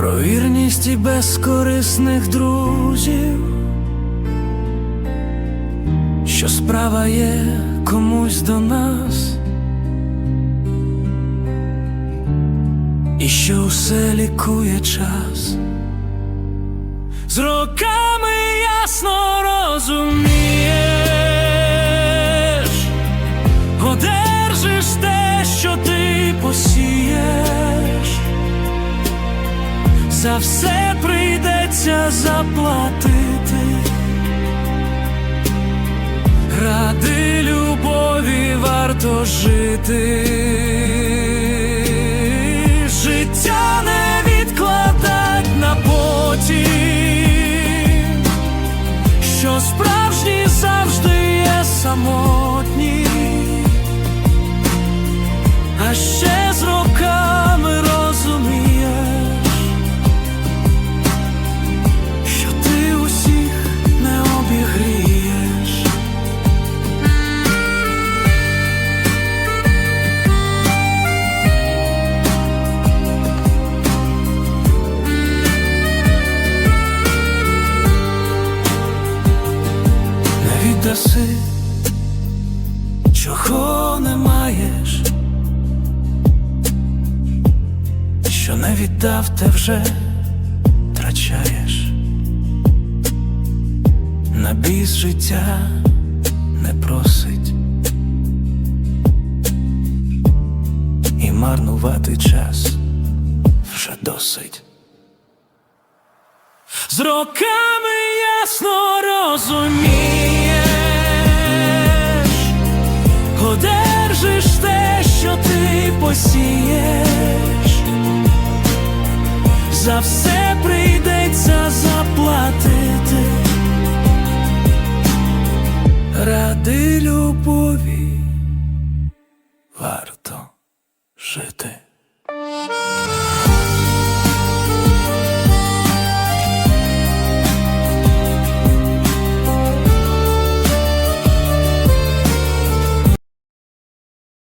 про вірність і безкорисних друзів, що справа є комусь до нас, і що усе лікує час. З роками ясно розумієш, за все прийдеться заплатити. Ради любові варто жити. Життя не відкладать на потім, що справжні завжди є самотні, не чого не маєш, що не віддав, те вже втрачаєш. На біс життя не просить і марнувати час вже досить. З роками ясно розумієш, за все прийдеться заплатити. Ради любові.